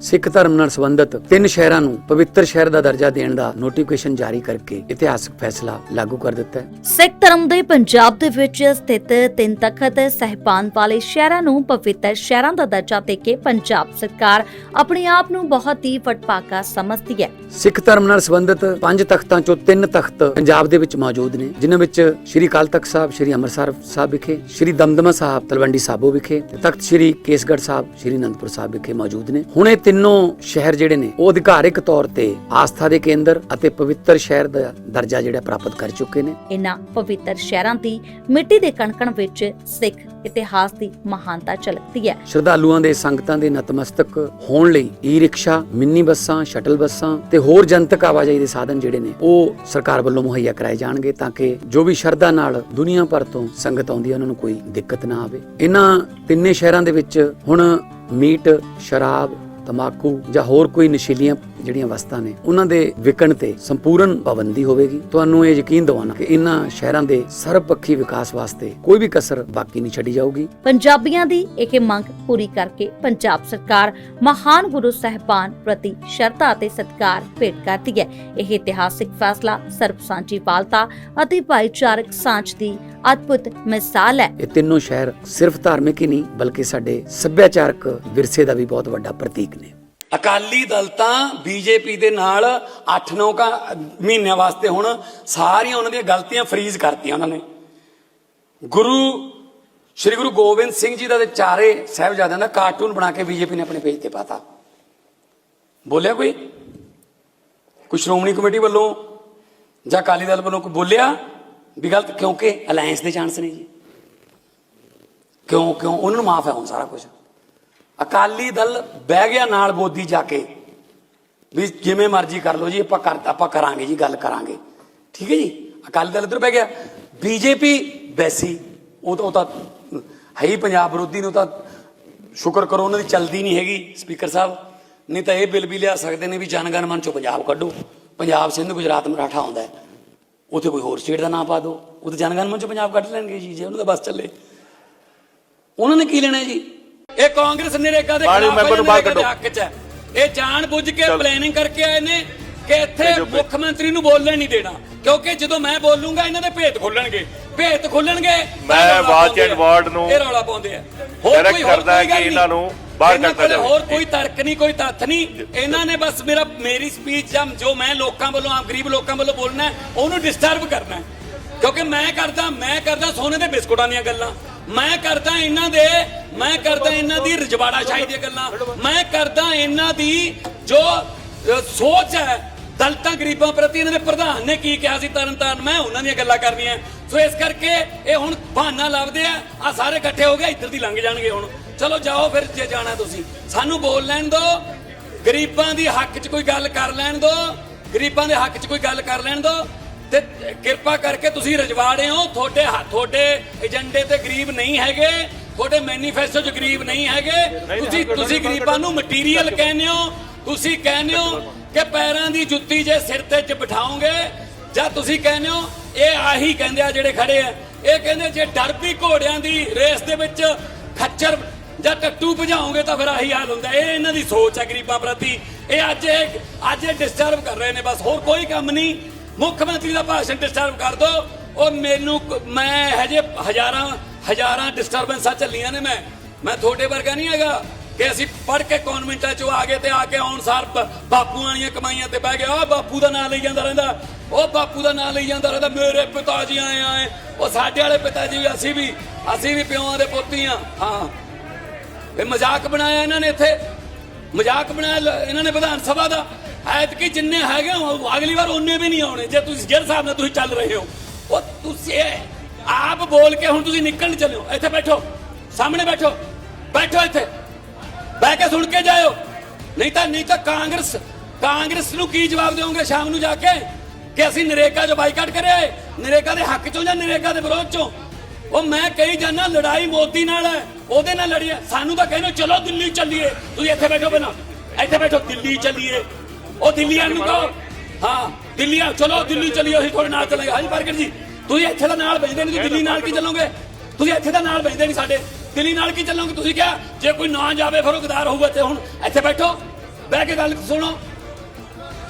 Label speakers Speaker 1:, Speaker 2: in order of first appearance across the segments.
Speaker 1: ਸਿੱਖ ਧਰਮ ਨਾਲ ਸੰਬੰਧਿਤ ਤਿੰਨ ਸ਼ਹਿਰਾਂ ਨੂੰ ਪਵਿੱਤਰ ਸ਼ਹਿਰ ਦਾ ਦਰਜਾ ਦੇਣ ਦਾ ਨੋਟੀਫਿਕੇਸ਼ਨ ਜਾਰੀ ਕਰਕੇ ਇਤਿਹਾਸਕ ਫੈਸਲਾ ਲਾਗੂ ਕਰ ਦਿੱਤਾ ਹੈ।
Speaker 2: ਸਿੱਖ ਧਰਮ ਦੇ ਪੰਜਾਬ ਦੇ ਵਿੱਚ ਸਥਿਤ ਤਿੰਨ ਤਖਤ ਸਹਿਬਾਨ ਵਾਲੇ ਸ਼ਹਿਰਾਂ ਨੂੰ ਪਵਿੱਤਰ ਸ਼ਹਿਰਾਂ ਦਾ ਦਰਜਾ ਦੇ ਕੇ ਪੰਜਾਬ ਸਰਕਾਰ ਆਪਣੇ ਆਪ ਨੂੰ ਬਹੁਤ ਹੀ ਵਡਭਾਗਾ ਸਮਝਦੀ ਹੈ।
Speaker 1: ਸਿੱਖ ਧਰਮ ਨਾਲ ਸੰਬੰਧਿਤ ਪੰਜ ਤਖਤਾਂ ਚੋਂ ਤਿੰਨ ਤਖਤ ਪੰਜਾਬ ਦੇ ਵਿੱਚ ਮੌਜੂਦ ਨੇ ਜਿਨ੍ਹਾਂ ਵਿੱਚ ਸ੍ਰੀ ਅਕਾਲ ਤਖਤ ਸਾਹਿਬ ਸ੍ਰੀ ਅੰਮ੍ਰਿਤਸਰ ਸਾਹਿਬ ਵਿਖੇ ਸ੍ਰੀ ਦਮਦਮਾ ਸਾਹਿਬ ਤਲਵੰਡੀ ਸਾਬੋ ਵਿਖੇ ਤਖਤ ਸ੍ਰੀ ਕੇਸਗੜ੍ਹ ਸਾਹਿਬ ਸ੍ਰੀ ਅਨੰਦਪੁਰ ਸਾਹਿਬ ਵਿਖੇ ਮੌਜੂਦ ਨੇ। ਹੁਣ ਤਿੰਨੋਂ ਸ਼ਹਿਰ ਜਿਹੜੇ ਨੇ ਉਹ ਅਧਿਕਾਰਿਕ ਤੌਰ ਤੇ ਆਸਥਾ ਦੇ ਕੇਂਦਰ ਅਤੇ ਪਵਿੱਤਰ ਸ਼ਹਿਰ ਦਾ ਦਰਜਾ ਜਿਹੜਾ ਪ੍ਰਾਪਤ ਕਰ ਚੁੱਕੇ ਨੇ।
Speaker 2: ਇਨ੍ਹਾਂ ਪਵਿੱਤਰ ਸ਼ਹਿਰਾਂ ਦੀ ਮਿੱਟੀ ਦੇ ਕਣਕਣ ਵਿੱਚ ਸਿੱਖ ਇਤਿਹਾਸ ਦੀ ਮਹਾਨਤਾ ਝਲਕਦੀ ਹੈ।
Speaker 1: ਸ਼ਰਧਾਲੂਆਂ ਦੇ ਸੰਗਤਾਂ ਦੇ ਨਤਮਸਤਕ ਹੋਣ ਲਈ ਈ ਰਿਕਸ਼ਾ ਮਿੰਨੀ ਬੱਸਾਂ ਸ਼ਟਲ ਬੱਸਾਂ ਤੇ ਹੋਰ ਜਨਤਕ ਆਵਾਜਾਈ ਦੇ ਸਾਧਨ ਜਿਹੜੇ ਨੇ ਉਹ ਸਰਕਾਰ ਵੱਲੋਂ ਮੁਹੱਈਆ ਕਰਾਏ ਜਾਣਗੇ ਤਾਂ ਕਿ ਜੋ ਵੀ ਸ਼ਰਧਾ ਨਾਲ ਦੁਨੀਆ ਭਰ ਤੋਂ ਸੰਗਤ ਆਉਂਦੀ ਹੈ ਉਹਨਾਂ ਨੂੰ ਕੋਈ ਦਿੱਕਤ ਨਾ ਆਵੇ। ਇਹਨਾਂ ਤਿੰਨੇ ਸ਼ਹਿਰਾਂ ਦੇ ਵਿੱਚ ਹੁਣ ਮੀਟ ਸ਼ਰਾਬ ਤਮਾਕੂ ਜਾਂ ਹੋਰ ਕੋਈ ਨਸ਼ੀਲੀਆਂ ਜਿਹੜੀਆਂ ਵਸਤਾਂ ਨੇ, ਉਹਨਾਂ ਦੇ ਵਿਕਣ ਤੇ ਸੰਪੂਰਨ ਪਾਬੰਦੀ ਹੋਵੇਗੀ। ਤੁਹਾਨੂੰ ਇਹ ਯਕੀਨ ਦਿਵਾਉਣਾ ਕਿ ਇਹਨਾਂ ਸ਼ਹਿਰਾਂ ਦੇ ਸਰਬਪੱਖੀ ਵਿਕਾਸ ਵਾਸਤੇ ਕੋਈ ਵੀ ਕਸਰ ਬਾਕੀ ਨਹੀਂ ਛੱਡੀ ਜਾਊਗੀ।
Speaker 2: ਪੰਜਾਬੀਆਂ ਦੀ ਇਹ ਮੰਗ ਪੂਰੀ ਕਰਕੇ ਪੰਜਾਬ ਸਰਕਾਰ ਮਹਾਨ ਗੁਰੂ ਸਾਹਿਬਾਨ ਪ੍ਰਤੀ ਸ਼ਰਧਾ ਅਤੇ ਸਤਿਕਾਰ ਭੇਟ ਕਰਦੀ ਹੈ। ਇਹ ਇਤਿਹਾਸਿਕ ਫੈਸਲਾ ਸਰਬ ਸਾਂਝੀ ਪਾਲਤਾ ਅਤੇ ਭਾਈਚਾਰਕ ਸਾਂਝ ਦੀ ਅਦਭੁਤ ਮਿਸਾਲ ਹੈ।
Speaker 1: ਇਹ ਤਿੰਨੋਂ ਸ਼ਹਿਰ ਸਿਰਫ ਧਾਰਮਿਕ ਹੀ ਨਹੀਂ ਬਲਕਿ ਸਾਡੇ ਸੱਭਿਆਚਾਰਕ ਵਿਰਸੇ ਦਾ ਵੀ ਬਹੁਤ ਵੱਡਾ ਪ੍ਰਤੀਕ ਨੇ।
Speaker 3: ਅਕਾਲੀ ਦਲ ਤਾਂ ਬੀਜੇਪੀ ਦੇ ਨਾਲ 8-9 ਕਾ ਮਹੀਨਿਆਂ ਵਾਸਤੇ ਹੁਣ ਸਾਰੀਆਂ ਉਹਨਾਂ ਦੀਆਂ ਗਲਤੀਆਂ ਫਰੀਜ਼ ਕਰਤੀਆਂ ਉਹਨਾਂ ਨੇ। ਗੁਰੂ ਸ੍ਰੀ ਗੁਰੂ ਗੋਬਿੰਦ ਸਿੰਘ ਜੀ ਦਾ ਤੇ ਚਾਰੇ ਸਾਹਿਬਜ਼ਾਦਿਆਂ ਦਾ ਕਾਰਟੂਨ ਬਣਾ ਕੇ ਬੀਜੇਪੀ ਨੇ ਆਪਣੇ ਪੇਜ ਤੇ ਪਾਤਾ। ਬੋਲਿਆ ਕੋਈ? ਕੋਈ ਸ਼੍ਰੋਮਣੀ ਕਮੇਟੀ ਵੱਲੋਂ ਜਾਂ ਅਕਾਲੀ ਦਲ ਵੱਲੋਂ ਕੋਈ ਬੋਲਿਆ? ਵੀ ਗਲਤ, ਕਿਉਂਕਿ ਅਲਾਈਅੰਸ ਦੇ ਚਾਂਸ ਨੇ ਜੀ। ਕਿਉਂ ਕਿਉਂ? ਉਹਨਾਂ ਨੂੰ ਮਾਫ ਹੈ ਹੁਣ ਸਾਰਾ ਕੁਝ ਅਕਾਲੀ ਦਲ ਬਹਿ ਗਿਆ ਨਾਲ ਮੋਦੀ ਜਾ ਕੇ, ਵੀ ਜਿਵੇਂ ਮਰਜ਼ੀ ਕਰ ਲਓ ਜੀ, ਆਪਾਂ ਕਰ, ਆਪਾਂ ਕਰਾਂਗੇ ਜੀ, ਗੱਲ ਕਰਾਂਗੇ। ਠੀਕ ਹੈ ਜੀ? ਅਕਾਲੀ ਦਲ ਇੱਧਰ ਬਹਿ ਗਿਆ। ਬੀਜੇਪੀ ਵੈਸੀ ਉਹ ਤਾਂ ਉਹ ਤਾਂ, ਹੈ ਹੀ ਪੰਜਾਬ ਵਿਰੋਧੀ ਨੂੰ ਤਾਂ ਸ਼ੁਕਰ ਕਰੋ, ਉਹਨਾਂ ਦੀ ਚਲਦੀ ਨਹੀਂ ਹੈਗੀ, ਸਪੀਕਰ ਸਾਹਿਬ। ਨਹੀਂ ਤਾਂ ਇਹ ਬਿੱਲ ਵੀ ਲਿਆ ਸਕਦੇ ਨੇ ਵੀ ਜਨਗਣ ਮਨ ਚੋਂ ਪੰਜਾਬ ਕੱਢੋ। ਪੰਜਾਬ, ਸਿੰਧ, ਗੁਜਰਾਤ, ਮਰਾਠਾ ਆਉਂਦਾ ਹੈ। ਉੱਥੇ ਕੋਈ ਹੋਰ ਸਟੇਟ ਦਾ ਨਾਮ ਪਾ ਦਿਓ ਉਹ ਤਾਂ ਜਨਗਣ ਮਨ ਚੋਂ ਪੰਜਾਬ ਕੱਢ ਲੈਣਗੇ ਜੀ ਜੇ ਉਹਨਾਂ ਦਾ ਬਸ ਚੱਲੇ ਉਹਨਾਂ ਨੇ ਕੀ ਲੈਣਾ ਜੀ ਇਹ ਕਾਂਗਰਸ ਨਰੇਗਾ ਦੇ ਖਿਲਾਫ
Speaker 4: ਮੈਂਬਰ ਨੂੰ ਬਾਹਰ ਕੱਢੋ।
Speaker 3: ਹੱਕ 'ਚ ਹੈ ਇਹ ਜਾਣ ਬੁੱਝ ਕੇ। ਪਲੈਨਿੰਗ ਕਰਕੇ ਆਏ ਨੇ ਕਿ ਇੱਥੇ। ਮੁੱਖ ਮੰਤਰੀ ਨੂੰ ਬੋਲਣ ਨਹੀਂ ਦੇਣਾ ਕਿਉਂਕਿ ਜਦੋਂ ਮੈਂ ਬੋਲੂੰਗਾ ਇਹਨਾਂ ਦੇ ਭੇਤ ਖੁੱਲਣਗੇ ਭੇਤ ਖੁੱਲਣਗੇ
Speaker 4: ਮੈਂ ਵਾਚ ਐਂਡ। ਵਾਰਡ ਨੂੰ
Speaker 3: ਇਹ ਰੌਲਾ ਪਾਉਂਦੇ ਆ
Speaker 4: direct ਕਰਦਾ ਹੈ
Speaker 3: ਕੋਈ
Speaker 4: ਕਿ ਇਹਨਾਂ। ਨੂੰ ਬਾਹਰ
Speaker 3: ਇਹਨਾਂ
Speaker 4: ਕੱਢਤਾ
Speaker 3: ਕੋਲੇ
Speaker 4: ਜਾਵੇ।
Speaker 3: ਹੋਰ ਕੋਈ ਤਰਕ ਨਹੀਂ ਕੋਈ ਤੱਥ ਨਹੀਂ। ਇਹਨਾਂ ਨੇ ਬਸ ਮੇਰਾ ਮੇਰੀ ਸਪੀਚ ਜਾਂ ਜੋ ਮੈਂ ਲੋਕਾਂ ਵੱਲੋਂ ਆਮ ਗਰੀਬ ਲੋਕਾਂ ਵੱਲੋਂ ਬੋਲਣਾ ਹੈ, ਉਹਨੂੰ ਡਿਸਟਰਬ ਕਰਨਾ ਹੈ। ਕਿਉਂਕਿ ਮੈਂ ਕਰਦਾ ਮੈਂ ਕਰਦਾ ਸੋਨੇ ਦੇ ਬਿਸਕੁਟਾਂ ਦੀਆਂ ਗੱਲਾਂ। ਮੈਂ ਕਰਦਾ ਇਹਨਾਂ ਦੇ ਮੈਂ ਕਰਦਾ ਇਹਨਾਂ ਦੀ ਰਜਵਾੜਾ ਸ਼ਾਹੀ ਦੀਆਂ ਗੱਲਾਂ। ਮੈਂ ਕਰਦਾ ਇਹਨਾਂ ਦੀ ਜੋ ਅ, ਸੋਚ ਹੈ ਦਲਤਾਂ ਗਰੀਬਾਂ ਪ੍ਰਤੀ ਇਹਨਾਂ ਦੇ ਪ੍ਰਧਾਨ ਨੇ ਕੀ ਕਿਹਾ ਸੀ ਤਰਨ ਤਾਰਨ ਮੈਂ ਉਹਨਾਂ ਦੀਆਂ ਗੱਲਾਂ ਕਰਨੀਆਂ। ਸੋ ਇਸ ਕਰਕੇ ਇਹ ਹੁਣ ਬਹਾਨਾ ਲੱਭਦੇ ਆ। ਆ ਸਾਰੇ ਇਕੱਠੇ ਹੋ ਗਏ ਇੱਧਰ ਦੀ ਲੰਘ ਜਾਣਗੇ ਹੁਣ। ਚਲੋ ਜਾਓ ਫਿਰ ਜੇ ਜਾਣਾ ਤੁਸੀਂ। ਸਾਨੂੰ ਬੋਲ ਲੈਣ ਦਿਓ ਗਰੀਬਾਂ ਦੀ ਹੱਕ 'ਚ ਕੋਈ ਗੱਲ ਕਰ ਲੈਣ ਦਿਓ ਗਰੀਬਾਂ ਦੇ ਹੱਕ 'ਚ ਕੋਈ ਗੱਲ ਕਰ ਲੈਣ ਦਿਓ ਤੇ ਕਿਰਪਾ ਕਰਕੇ ਤੁਸੀਂ ਰਜਵਾੜੇ ਹੋ। ਤੁਹਾਡੇ ਹੱਥ ਤੁਹਾਡੇ ਏਜੰਡੇ ਤੇ ਗਰੀਬ ਨਹੀਂ ਹੈਗੇ। ਤੁਹਾਡੇ ਮੈਨੀਫੈਸਟੋ 'ਚ ਗਰੀਬ ਨਹੀਂ ਹੈਗੇ। ਤੁਸੀਂ ਤੁਸੀਂ ਗਰੀਬਾਂ ਨੂੰ ਮਟੀਰੀਅਲ ਕਹਿੰਦੇ ਹੋ। ਤੁਸੀਂ ਕਹਿੰਦੇ ਹੋ ਕਿ ਪੈਰਾਂ ਦੀ ਜੁੱਤੀ ਜੇ ਸਿਰ ਤੇ ਚ ਬਿਠਾਓਗੇ ਜਾਂ ਤੁਸੀਂ ਕਹਿੰਦੇ ਹੋ ਇਹ ਆਹੀ ਕਹਿੰਦੇ ਆ ਜਿਹੜੇ ਖੜੇ ਆ। ਇਹ ਕਹਿੰਦੇ ਜੇ ਡਰਬੀ ਘੋੜਿਆਂ ਦੀ ਰੇਸ ਦੇ ਵਿੱਚ ਖੱਚਰ ਜਾਂ ਟੱਟੂ ਭਜਾਓਗੇ ਤਾਂ ਫਿਰ ਆਹੀ ਹਾਲ ਹੁੰਦਾ। ਇਹ ਇਹਨਾਂ ਦੀ ਸੋਚ ਹੈ ਗਰੀਬਾਂ ਪ੍ਰਤੀ। ਇਹ ਅੱਜ ਇਹ ਅੱਜ ਇਹ ਡਿਸਟਰਬ ਕਰ ਰਹੇ ਨੇ ਬਸ। ਹੋਰ ਕੋਈ ਕੰਮ ਨਹੀਂ। ਮੁੱਖ ਮੰਤਰੀ ਦਾ ਭਾਸ਼ਣ ਡਿਸਟਰਬ ਕਰ ਦੋ। ਉਹ ਮੈਨੂੰ ਮੈਂ ਹਜੇ ਹਜ਼ਾਰਾਂ ਹਜ਼ਾਰਾਂ ਡਿਸਟਰਬੈਂਸਾਂ ਚੱਲੀਆਂ ਨੇ ਮੈਂ। ਮੈਂ ਤੁਹਾਡੇ ਵਰਗਾ ਨਹੀਂ ਹੈਗਾ ਕਿ ਅਸੀਂ ਪੜ ਕੇ ਕਨਵੈਂਟਾਂ ਚੋਂ ਆ ਗਏ ਤੇ ਆ ਕੇ ਆਉਣ ਸਾਰ ਬਾਪੂ ਵਾਲੀਆਂ ਕਮਾਈਆਂ ਤੇ ਬਹਿ ਗਏ। ਆ ਬਾਪੂ ਦਾ ਨਾਂ ਲਈ ਜਾਂਦਾ ਰਹਿੰਦਾ। ਉਹ ਬਾਪੂ ਦਾ ਨਾਂ ਲਈ ਜਾਂਦਾ ਰਹਿੰਦਾ, ਮੇਰੇ ਪਿਤਾ ਜੀ ਆਏ ਆਏ। ਉਹ ਸਾਡੇ ਵਾਲੇ ਪਿਤਾ ਜੀ ਅਸੀਂ ਵੀ ਅਸੀਂ ਵੀ ਪਿਓਾਂ ਦੇ ਪੋਤੀ ਆ। ਹਾਂ। ਇਹ ਮਜ਼ਾਕ ਬਣਾਇਆ ਇਹਨਾਂ ਨੇ ਇੱਥੇ। ਮਜ਼ਾਕ ਬਣਾਇਆ ਇਹਨਾਂ ਨੇ ਵਿਧਾਨ ਸਭਾ ਦਾ। ਐਤਕੀ ਜਿੰਨੇ ਹੈਗੇ ਅਗਲੀ ਵਾਰ ਉਹਨੇ ਵੀ ਨਹੀਂ ਆਉਣੇ, ਜੇ ਤੁਸੀਂ ਜਿਹੜੇ ਹਿਸਾਬ ਨਾਲ ਤੁਸੀਂ ਚੱਲ ਰਹੇ ਹੋ। ਉਹ ਤੁਸੀਂ ਆਪ ਬੋਲ ਕੇ ਹੁਣ ਤੁਸੀਂ ਨਿਕਲਣ ਚੱਲਿਓ ਇੱਥੇ ਬੈਠੋ। ਸਾਹਮਣੇ ਬੈਠੋ। ਬੈਠੋ ਇੱਥੇ। ਬਹਿ ਕੇ ਸੁਣ ਕੇ ਜਾਇਓ। ਨਹੀਂ ਤਾਂ ਨਹੀਂ ਤਾਂ ਕਾਂਗਰਸ ਕਾਂਗਰਸ ਨੂੰ ਕੀ ਜਵਾਬ ਦਿਓਗੇ ਸ਼ਾਮ ਨੂੰ ਜਾ ਕੇ? ਕਿ ਅਸੀਂ ਨਰੇਗਾ ਜੋ ਬਾਈਕਾਟ ਕਰਿਆ ਨਰੇਗਾ ਦੇ ਹੱਕ ਚੋਂ ਜਾਂ ਨਰੇਗਾ ਦੇ ਵਿਰੋਧ ਚੋਂ? ਉਹ ਮੈਂ ਕਹੀ ਜਾਨਾ ਲੜਾਈ ਮੋਦੀ ਨਾਲ ਹੈ, ਉਹਦੇ ਨਾਲ ਲੜੀਏ ਸਾਨੂੰ ਤਾਂ ਕਹਿੰਦੇ, ਚਲੋ ਦਿੱਲੀ ਚੱਲੀਏ। ਤੁਸੀਂ ਇੱਥੇ ਬੈਠੋ ਬਣਾ ਇੱਥੇ ਬੈਠੋ, ਦਿੱਲੀ ਚੱਲੀਏ। ਉਹ ਦਿੱਲੀਆਂ ਨੂੰ ਕਹੋ। ਹਾਂ ਦਿੱਲੀ ਚਲੋ ਦਿੱਲੀ ਚੱਲੀਏ, ਅਸੀਂ ਤੁਹਾਡੇ ਨਾਲ ਚੱਲਾਂਗੇ। ਹਾਂਜੀ ਪ੍ਰਗਟ ਜੀ, ਤੁਸੀਂ ਇੱਥੇ ਦਾ ਨਾਲ ਭੇਜਦੇ ਨਹੀਂ, ਤੁਸੀਂ ਦਿੱਲੀ ਨਾਲ ਕੀ ਚੱਲੋਗੇ? ਤੁਸੀਂ ਇੱਥੇ ਦਾ ਨਾਲ ਭੇਜਦੇ ਨਹੀਂ ਸਾਡੇ। ਦਿੱਲੀ ਨਾਲ ਕੀ ਚੱਲੋਗੇ? ਤੁਸੀਂ ਕਿਹਾ, ਜੇ ਕੋਈ ਨਾ ਜਾਵੇ ਫਿਰ ਉਹ ਗਦਾਰ ਹੋਊਗਾ ਤੇ ਹੁਣ। ਇੱਥੇ ਬੈਠੋ। ਬਹਿ ਕੇ ਗੱਲ ਸੁਣੋ।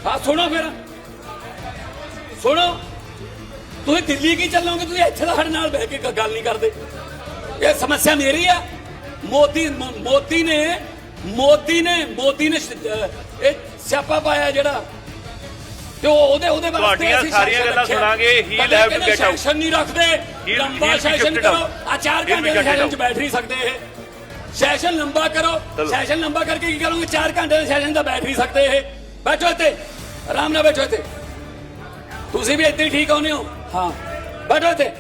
Speaker 3: ਹਾਂ, ਸੁਣੋ ਫਿਰ। ਸੁਣੋ ਤੁਸੀਂ ਦਿੱਲੀ ਕੀ ਚੱਲੋਗੇ? ਤੁਸੀਂ ਇੱਥੇ ਸਾਡੇ ਨਾਲ ਬਹਿ ਕੇ ਗੱਲ ਨਹੀਂ ਕਰਦੇ। ਇਹ ਸਮੱਸਿਆ ਮੇਰੀ ਆ। ਮੋਦੀ ਮੋਦੀ ਨੇ ਮੋਦੀ ਨੇ ਮੋਦੀ ਨੇ ਇਹ ਸਿਆਪਾ ਪਾਇਆ ਜਿਹੜਾ। ਤੇ ਉਹ ਉਹਦੇ ਉਹਦੇ ਵਾਸਤੇ
Speaker 4: ਤੁਹਾਡੀਆਂ ਸਾਰੀਆਂ ਗੱਲਾਂ। ਸੁਣਾਂਗੇ, have to
Speaker 3: ਕਹਿੰਦੇ
Speaker 4: get out.
Speaker 3: ਸੈਸ਼ਨ ਨਹੀਂ ਰੱਖਦੇ। ਲੰਬਾ ਸੈਸ਼ਨ ਕਰੋ. ਆ 4
Speaker 4: He'll be
Speaker 3: ਘੰਟੇ ਦੇ ਸੈਸ਼ਨ. ਚ ਬੈਠ ਨਹੀਂ ਸਕਦੇ ਇਹ। ਸੈਸ਼ਨ ਲੰਬਾ ਕਰੋ। ਸੈਸ਼ਨ ਲੰਬਾ ਕਰਕੇ ਕੀ ਕਰੋਗੇ? 4 ਘੰਟੇ ਦੇ ਸੈਸ਼ਨ ਦਾ ਬੈਠ ਨਹੀਂ ਸਕਦੇ ਇਹ। ਬੈਠੋ ਇੱਥੇ। ਆਰਾਮ ਨਾਲ ਬੈਠੋ ਇੱਥੇ। ਤੁਸੀਂ ਵੀ ਇੱਥੇ ਹੀ ਠੀਕ ਆਉਨੇ ਹੋ? ਹਾਂ। ਬੈਠੋ ਇੱਥੇ।